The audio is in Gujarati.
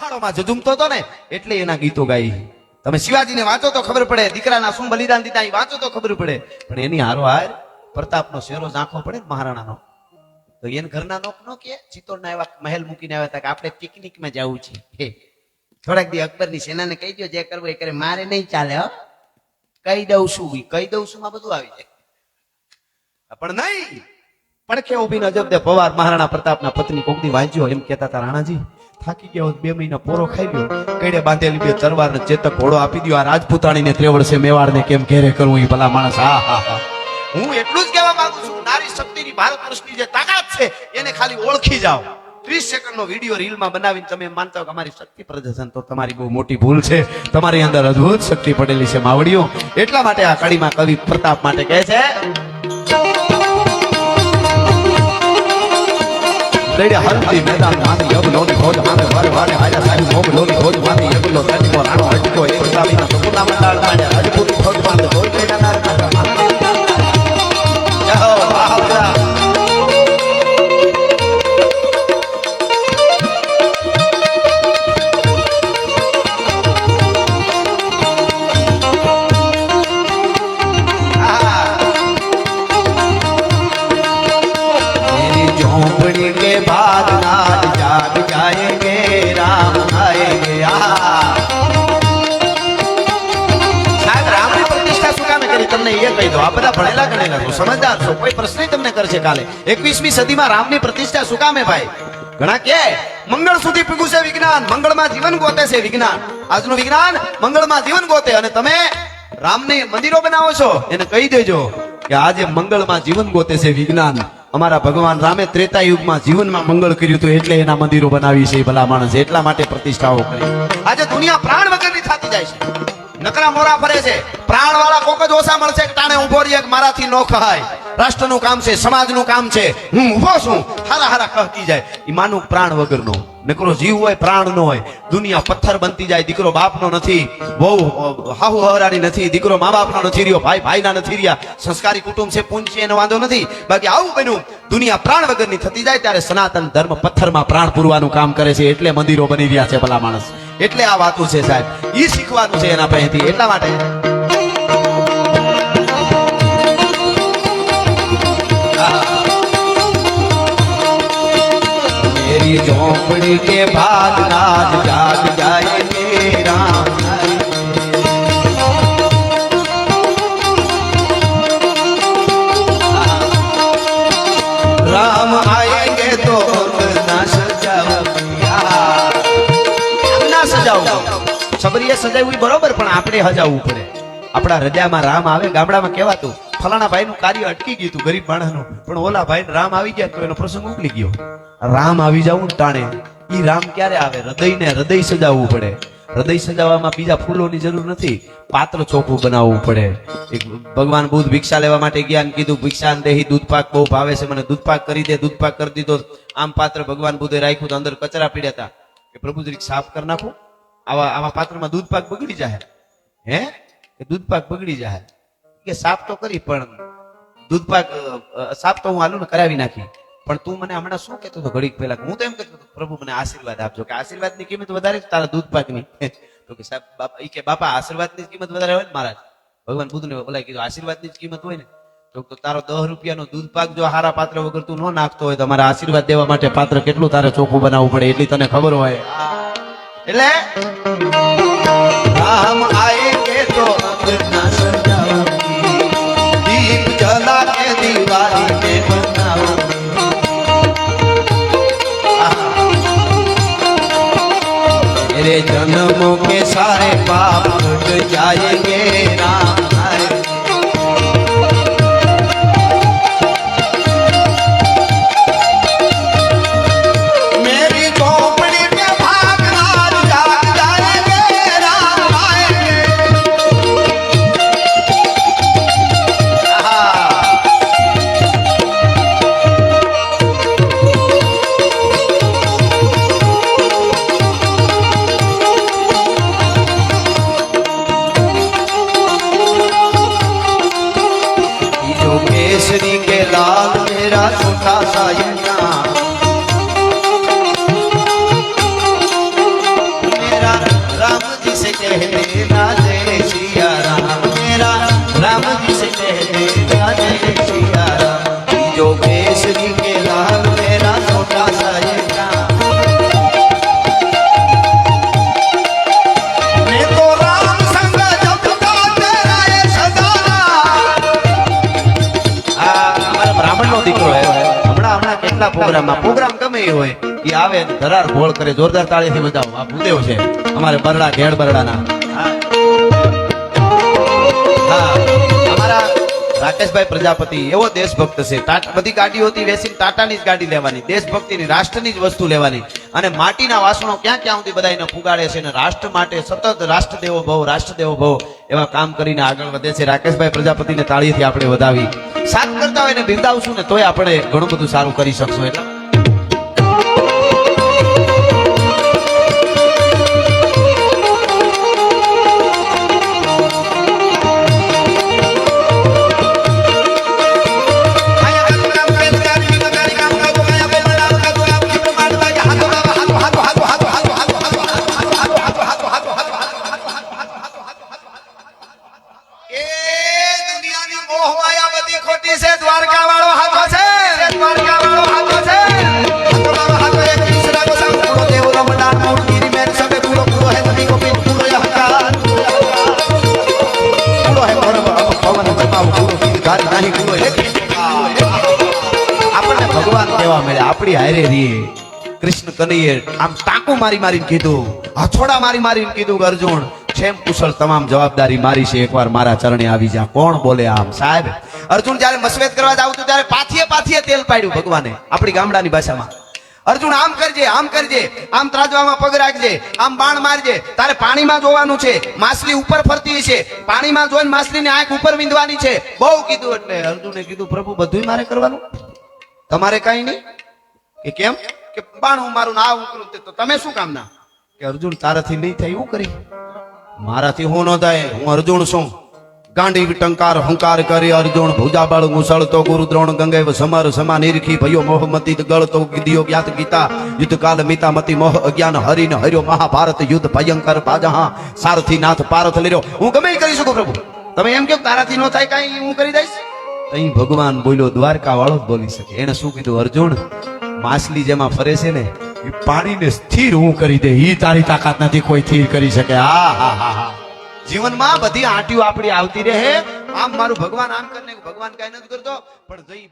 પહાડોમાં જજુમતો હતો ને એટલે એના ગીતો ગાઈ. તમે શિવાજીને વાંચો તો ખબર પડે, દીકરાના શું બલિદાન દીધા એ વાંચો તો ખબર પડે. પણ એની હારોહાર પ્રતાપનો શેરો ઝાંખો પડે મહારાણાનો. તો એને ઘરના નોક નો કે ચિત્તોડના એવા મહેલ મૂકીને આવ્યા હતા કે આપણે પિકનિકમાં જવું છે. થોડાક દી અકબરની સેનાને કહી દો જે કરવું એ કરે. મારે નહીં ચાલે, હો. કહી દઉં છું કહી દઉં છું માં બધું આવી જાય. પણ નહીં. પડખે ઊભી નજર દે. પવાર મહારાણા પ્રતાપના પત્ની કોકની વાંચ્યો એમ કહેતા હતા, રાણાજી, થાકી ગયો બે મહિના પોરો ખાઈ ગયો કઈડે બાંધેલી બે તરવાર ને ચેતક ઘોડો આપી દો આ રાજપૂતાણીને ત્રેવડ છે મેવાડને કેમ ઘેરે કરવું એ ભલા માણસ? હા હા હા. હું એટલું જ કહેવા માંગુ છું, નારી શક્તિની ભારત વર્ષની જે તાકાત છે, એને ખાલી ઓળખી જાઓ. ત્રીસ સેકન્ડનો વીડિયો રીલમાં બનાવીને તમે માનતા હો કે અમારી શક્તિ પ્રદર્શન તો તમારી બહુ મોટી ભૂલ છે. તમારી અંદર અદ્ભુત શક્તિ પડેલી છે, માવડીઓ. એટલા માટે આ કડીમાં કવિ પ્રતાપ માટે કહે છે લડ્યા હરતી મેદાનમાંથી યગલોની ફોજ મારે વારે વારે હાજા સારી મોગલોની ખોજમાંથી યગલો સાચીનો રાણો હટકો, એક સાવીના સુપના મંડાળ માંડ્યા રાજપૂતી ખોજમાંથી હોય કઈના નાર આ બધા ભણેલા ગણેલા છો, સમજદાર છો, કોઈ પ્રશ્ન તમને કરશે કાલે. 21મી સદીમાં રામની પ્રતિષ્ઠા શું કામે ભાઈ? ઘણા કે, મંગળ સુધી પીગું છે વિજ્ઞાન, મંગળમાં જીવન ગોતે છે વિજ્ઞાન. આજનું વિજ્ઞાન મંગળમાં જીવન ગોતે અને તમે રામની મંદિરો બનાવો છો, એને કહી દેજો કે આજે મંગળમાં જીવન ગોતે છે વિજ્ઞાન. અમારા ભગવાન રામે ત્રેતા યુગમાં જીવનમાં મંગળ કર્યું હતું એટલે એના મંદિરો બનાવી છે ભલા માણસ. એટલા માટે પ્રતિષ્ઠાઓ કરી. આજે દુનિયા પ્રાણ વગરની થતી જાય છે. નકરા મોરા ફરે છે. પ્રાણ વાળા કોક જ ઓછા મળશે ટાણે ઊભો રહીએ મારાથી નો ખહાય રાષ્ટ્રનું કામ છે, સમાજનું કામ છે. હું ઊભો છું. હારા હારા કહતી જાય. એ માનું પ્રાણ વગરનો. નકરો જીવ હોય, પ્રાણ નો હોય. દુનિયા પથ્થર બનતી જાય, દીકરો બાપનો નથી. બહુ હાહુ હવરાની નથી. દીકરો મા બાપનો નથી રહ્યો, ભાઈ ભાઈના નથી રહ્યા. સંસ્કારી કુટુંબ છે પૂંજ છે એનો વાંધો નથી. બાકી આવું બન્યું. દુનિયા પ્રાણ વગરની થતી જાય, ત્યારે સનાતન ધર્મ પથ્થરમાં પ્રાણ પૂરવાનું કામ કરે છે. એટલે મંદિરો બની રહ્યા છે ભલા માણસ. એટલે આ વાતું છે સાહેબ ઈ શીખવાનું છે એના પહેથી એટલા માટે मेरी झोपड़ी के बाद नाच जाग जाएंगे છબરીએ સજાવવી બરોબર, પણ આપણે હજાવવું પડે. આપણા હૃદયમાં રામ આવે, ગામડામાં કહેવાતું, ફલાણા ભાઈનું કાર્ય અટકી ગયું હતું ગરીબ માણસનું, પણ ઓલા ભાઈ રામ આવી ગયા તો એનો પ્રસંગ ઉકલી ગયો. રામ આવી જવું ટાણે. ઈ રામ ક્યારે આવે? હૃદયને હૃદય સજાવવું પડે. હૃદય સજાવવામાં બીજા ફૂલોની જરૂર નથી. પાત્ર ચોખ્ખું બનાવવું પડે. ભગવાન બુદ્ધ ભિક્ષા લેવા માટે ગયા કીધું, ભિક્ષા દેહી દૂધપાક બહુ ભાવે છે. મને દૂધપાક કરી દે દૂધપાક કરી દીધો. આમ પાત્ર ભગવાન બુદ્ધે રાખ્યું તો અંદર કચરા પીડ્યા હતા. કે પ્રભુ સાફ કરી નાખું. આવા આવા પાત્રમાં દૂધ પાક બગડી જાય હે? કે દૂધ પાક બગડી જાય કે સાફ તો કરી, પણ દૂધ પાક સાફ તો હું હાલું ને કરાવી નાખી. પણ તું મને હમણાં શું કહેતો હતો ઘડીક પહેલા? હું તો એમ કહેતો હતો, પ્રભુ, મને આશીર્વાદ આપજો. કે આશીર્વાદની કિંમત વધારે તારા દૂધ પાકની. તો કે સાહેબ બાપા, ઈ કે, બાપા, આશીર્વાદની ની કિંમત વધારે હોય ને મહારાજ ભગવાન બુદ્ધને બોલાય કીધું, આશીર્વાદની જ કિંમત હોય ને? તો તો તારો દસ રૂપિયાનો દૂધ પાક જો હારા પાત્ર વગર તું ન નાખતો હોય તો મારા આશીર્વાદ દેવા માટે પાત્ર કેટલું તારે ચોખ્ખું બનાવવું પડે એટલી તને ખબર હોય. એટલે રામ આએ કે તો અપના સજાવા દીપ જલા કે દિવાળી કે બનાવા मेरे जन्मों के सारे पाप कट जाएँगे છૂટા સાયના હમણાં કેટલા પ્રોગ્રામમાં પ્રોગ્રામ ગમે એ હોય, એ આવે ધરાર ગોળ કરે, જોરદાર તાળીથી બજાવો. આ ભૂદેવ છે. અમારે બરડા ઘેડ બરડાના. રાકેશભાઈ પ્રજાપતિ, એવો દેશભક્ત છે. બધી ગાડીઓથી વેસીને ટાટાની જ ગાડી લેવાની, દેશભક્તિની રાષ્ટ્રની જ વસ્તુ લેવાની. અને માટીના વાસણો ક્યાં ક્યાં સુધી બધાને પુગાડે છે અને રાષ્ટ્ર માટે સતત રાષ્ટ્ર દેવો ભવ રાષ્ટ્ર દેવો ભવ એવા કામ કરીને આગળ વધે છે. રાકેશભાઈ પ્રજાપતિને તાળીથી આપણે વધાવી. સાથ કરતા હોય ને બિરદાવશું ને તોય આપણે ઘણું બધું સારું કરી શકશું. એટલે ભગવાન કેવા મળે આપણી હારે રીએ કૃષ્ણ કનૈયે આમ ટાંકુ મારી મારીને કીધું, હથોડા મારી મારીને કીધું અર્જુન, છેમ કુશળ તમામ જવાબદારી મારી છે. એકવાર મારા ચરણે આવી જા. કોણ બોલે આમ? સાહેબ, અર્જુન જ્યારે મસવેત કરવા જાવ તો ત્યારે પાથીએ પાથીએ તેલ પાડ્યું ભગવાને, આપણી ગામડાની ભાષામાં. અર્જુન, આમ કરજે આમ કરજે, આમ ત્રાજવામાં પગ રાખજે, આમ બાણ મારજે. તારે પાણીમાં જોવાનું છે. માછલી ઉપર ફરતી છે. પાણીમાં જોઈને માછલીની આંખ ઉપર વિંધવાની છે. બહુ કીધું એટલે અર્જુને કીધું, પ્રભુ બધું મારે કરવાનું. તમારે કઈ નહીં? કે કેમ? કે હું મારું ના ઉકરું તે. તો તમે શું કામ ના કે અર્જુન તારાથી નહીં થાય એવું કરી? મારાથી હું ન થાય, હું અર્જુન છું. ગાંડી ટંકાર હંકાર કરી અર્જુન, ભુજાબળ મુસળતો ગુરુ દ્રોણ ગંગે સમર સમા, નિરખી, ભયો, મોહ, મતી ગળતો દિયો જ્ઞાત ગીતા. યુદ્ધ કાલ મિતા, મતિ, મોહ, અજ્ઞાન, હરિન, હર્યો, મહાભારત, યુદ્ધ, ભયંકર, પાજહા સારથી નાથ પારથ લીર્યો હું ગમે કરી શકું પ્રભુ. તમે એમ કેમ તારાથી ન થાય કાંઈ, હું કરી દઈશ? અહીં ભગવાન બોલ્યો દ્વારકા વાળો બોલી શકે. એને શું કીધું, અર્જુન, માછલી જેમાં ફરે છે ને, એ પાણીને સ્થિર હું કરી દે. એ તારી તાકાત નથી કોઈ સ્થિર કરી શકે. હા હા હા હા. જીવનમાં બધી આંટીઓ આપણી આવતી રહે. આમ મારું ભગવાન, આમ કરીને ભગવાન કઈ નથી કરતો. પણ જઈ